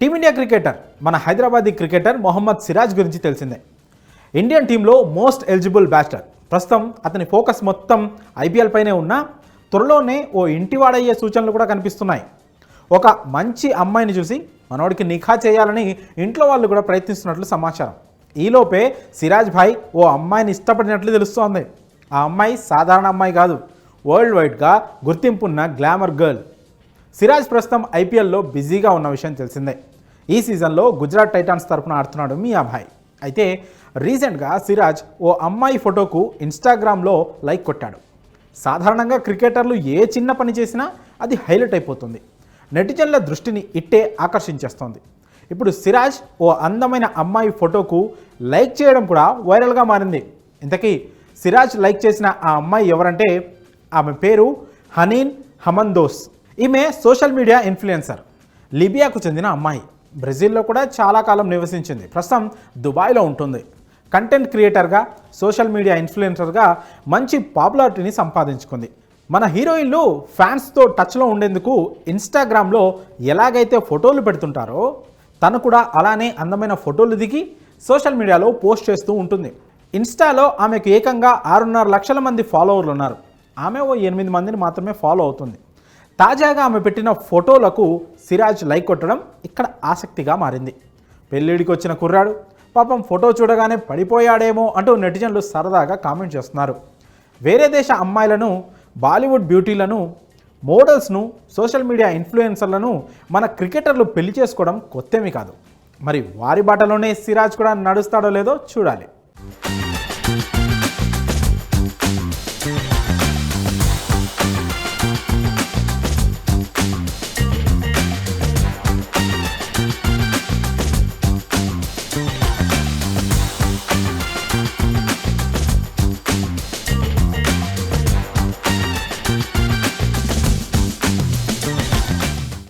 Team India cricketer మన Hyderabadi cricketer Mohammed Siraj గురించి తెలిసిందే. ఇండియన్ టీంలో మోస్ట్ ఎలిజిబుల్ బ్యాట్స్మన్ ప్రస్తుతం అతని ఫోకస్ మొత్తం ఐపీఎల్ పైనే ఉన్నా త్వరలోనే ఓ ఇంటివాడయ్యే సూచనలు కూడా కనిపిస్తున్నాయి. ఒక మంచి అమ్మాయిని చూసి మనోడికి నిఖా చేయాలని ఇంట్లో వాళ్ళు కూడా ప్రయత్నిస్తున్నట్లు సమాచారం. ఈలోపే సిరాజ్ భాయ్ ఓ అమ్మాయిని ఇష్టపడినట్లు తెలుస్తోంది. ఆ అమ్మాయి సాధారణ అమ్మాయి కాదు వరల్డ్ వైడ్గా గుర్తింపున్న గ్లామర్ గర్ల్. సిరాజ్ ప్రస్తుతం ఐపీఎల్లో బిజీగా ఉన్న విషయం తెలిసిందే. ఈ సీజన్లో గుజరాత్ టైటాన్స్ తరఫున ఆడుతున్నాడు మీ అభాయ్. అయితే రీసెంట్గా సిరాజ్ ఓ అమ్మాయి ఫోటోకు ఇన్స్టాగ్రామ్లో లైక్ కొట్టాడు. సాధారణంగా క్రికెటర్లు ఏ చిన్న పని చేసినా అది హైలైట్ అయిపోతుంది. నెటిజన్ల దృష్టిని ఇట్టే ఆకర్షించేస్తోంది. ఇప్పుడు సిరాజ్ ఓ అందమైన అమ్మాయి ఫోటోకు లైక్ చేయడం కూడా వైరల్గా మారింది. ఇంతకీ సిరాజ్ లైక్ చేసిన ఆ అమ్మాయి ఎవరంటే ఆమె పేరు హనీన్ హమందోస్. ఈమె సోషల్ మీడియా ఇన్ఫ్లుయెన్సర్. లిబియాకు చెందిన అమ్మాయి. బ్రెజిల్లో కూడా చాలా కాలం నివసించింది. ప్రస్తుతం దుబాయ్లో ఉంటుంది. కంటెంట్ క్రియేటర్గా సోషల్ మీడియా ఇన్ఫ్లుయెన్సర్గా మంచి పాపులారిటీని సంపాదించుకుంది. మన హీరోయిన్లు ఫ్యాన్స్తో టచ్లో ఉండేందుకు ఇన్స్టాగ్రామ్లో ఎలాగైతే ఫోటోలు పెడుతుంటారో తను కూడా అలానే అందమైన ఫోటోలు దిగి సోషల్ మీడియాలో పోస్ట్ చేస్తూ ఉంటుంది. ఇన్స్టాలో ఆమెకు ఏకంగా ఆరున్నర లక్షల మంది ఫాలోవర్లు ఉన్నారు. ఆమె ఓ ఎనిమిది మందిని మాత్రమే ఫాలో అవుతుంది. తాజాగా ఆమె పెట్టిన ఫోటోలకు సిరాజ్ లైక్ కొట్టడం ఇక్కడ ఆసక్తిగా మారింది. పెళ్ళిడికి వచ్చిన కుర్రాడు పాపం ఫోటో చూడగానే పడిపోయాడేమో అంటూ నెటిజన్లు సరదాగా కామెంట్ చేస్తున్నారు. వేరే దేశ అమ్మాయిలను బాలీవుడ్ బ్యూటీలను మోడల్స్ను సోషల్ మీడియా ఇన్ఫ్లుయెన్సర్లను మన క్రికెటర్లు పెళ్ళి చేసుకోవడం కొత్తేమీ కాదు. మరి వారి బాటలోనే సిరాజ్ కూడా నడుస్తాడో లేదో చూడాలి.